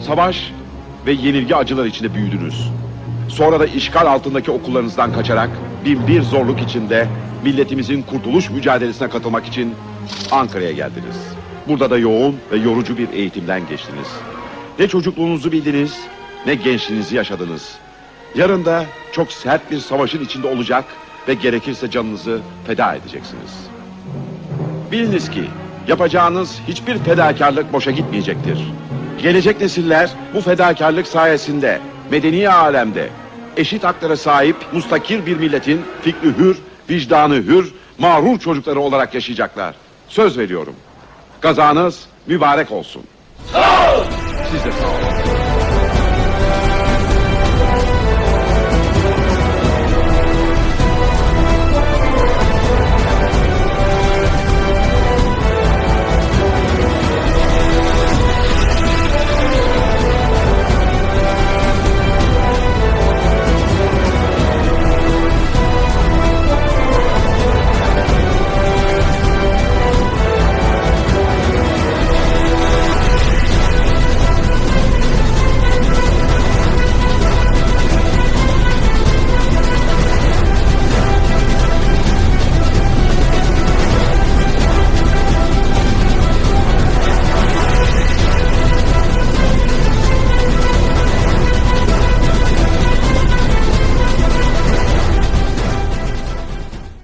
Savaş ve yenilgi acılar içinde büyüdünüz. Sonra da işgal altındaki okullarınızdan kaçarak bin bir zorluk içinde milletimizin kurtuluş mücadelesine katılmak için Ankara'ya geldiniz. Burada da yoğun ve yorucu bir eğitimden geçtiniz. Ne çocukluğunuzu bildiniz, ne gençliğinizi yaşadınız. Yarın da çok sert bir savaşın içinde olacak ve gerekirse canınızı feda edeceksiniz. Biliniz ki yapacağınız hiçbir fedakarlık boşa gitmeyecektir. Gelecek nesiller bu fedakarlık sayesinde medeni alemde eşit haklara sahip mustakil bir milletin fikri hür, vicdanı hür, mağrur çocukları olarak yaşayacaklar. Söz veriyorum. Kazanız mübarek olsun. Siz de sağ olun.